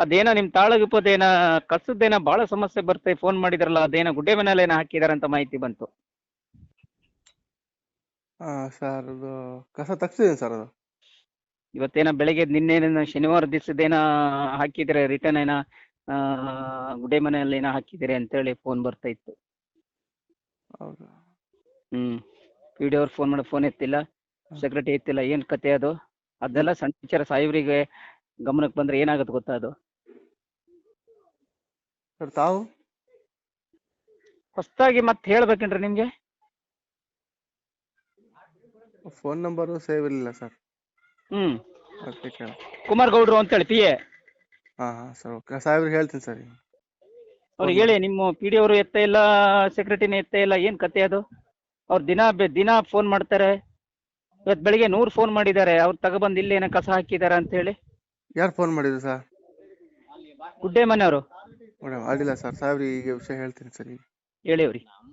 ಅದೇನೋ ನಿಮ್ ತಾಳಗುಪ್ಪದೇನ ಕಸದ್ದೇನ ಬಹಳ ಸಮಸ್ಯೆ ಬರ್ತೈ ಫೋನ್ ಮಾಡಿದ್ರಲ್ಲ ಅದೇನೋ ಗುಡ್ಡೆ ಏನೋ ಹಾಕಿದಾರೆ ಅಂತ ಮಾಹಿತಿ ಬಂತು. ಆ ಸರ್ ಅದು ಕಸ ತಗ್ಸಿದ್ದೀನಿ ಸರ್ ಅದು. ಇವತ್ತೇನ ಬೆಳಿಗ್ಗೆ ನಿನ್ನೆ ಶನಿವಾರ ದಿವಸದೇನ ಹಾಕಿದ್ರೆ ರಿಟರ್ನ್ ಏನ ಗುಡ್ಡೆ ಮನೆಯಲ್ಲಿ ಏನೋ ಅಂತ ಹೇಳಿ ಫೋನ್ ಬರ್ತಾ ಇತ್ತು. ಹೌದಾ? ಹ್ಮ್. ಪಿ ಡಿ ಅವ್ರು ಫೋನ್ ಮಾಡಿ ಫೋನ್ ಎತ್ತಿಲ್ಲ ಸೆಕ್ರೆಟರಿ ಎತ್ತಿಲ್ಲ ಏನ್ ಕತೆ ಅದು? ಅದೆಲ್ಲ ಸಣ್ಣ ವಿಚಾರ ಸಾಹೇಬ್ರಿಗೆ ಗಮನಕ್ಕೆ ಬಂದ್ರೆ ಏನಾಗುತ್ತೆ ಗೊತ್ತಾ ಅದು? ಸರ್ ತಾವು ಹೊಸದಾಗಿ ಮತ್ತೆ ಹೇಳ್ಬೇಕೇನ್ರಿ ನಿಮ್ಗೆ? ಫೋನ್ ನಂಬರು ಸೇವ್ ಇರಲಿಲ್ಲ ಸರ್. ಹ್ಮ್. ಕೇಳ ಕುಮಾರ್ ಗೌಡ್ರು ಅಂತೇಳಿ ಪಿ ಎ ಹಾಂ ಹಾಂ ಸರ್ ಓಕೆ. ಸಾಹೇಬ್ರಿಗೆ ಹೇಳ್ತೀನಿ ಸರ್ ಈಗ. ಅವ್ರಿಗೆ ಹೇಳಿ ನಿಮ್ಮ ಪಿ ಡಿ ಅವರು ಎತ್ತ ಇಲ್ಲ ಸೆಕ್ರೆಟರಿನ ಎತ್ತ ಇಲ್ಲ ಏನ್ ಕತೆ ಅದು? ಅವ್ರು ದಿನ ಬೆ- ದಿನ ಫೋನ್ ಮಾಡ್ತಾರೆ. ಇವತ್ತು ಬೆಳಿಗ್ಗೆ ನೂರು ಫೋನ್ ಮಾಡಿದ್ದಾರೆ. ಅವ್ರು ತಗೊಬಂದು ಇಲ್ಲಿ ಏನೋ ಕಸ ಹಾಕಿದ್ದಾರೆ ಅಂತ ಹೇಳಿ. ಯಾರು ಫೋನ್ ಮಾಡಿದ್ರು ಸರ್? ಗುಡ್ಡೆ ಮನೆಯವರು ಮೇಡಮ್ ಅಡ್ಡಿಲ್ಲ ಸರ್. ಸಾಹೇಬ್ರಿಗೆ ಈಗ ವಿಷಯ ಹೇಳ್ತೀನಿ ಸರ್ ಈಗ. ಹೇಳಿ ಅವ್ರಿಗೆ ಹಾಂ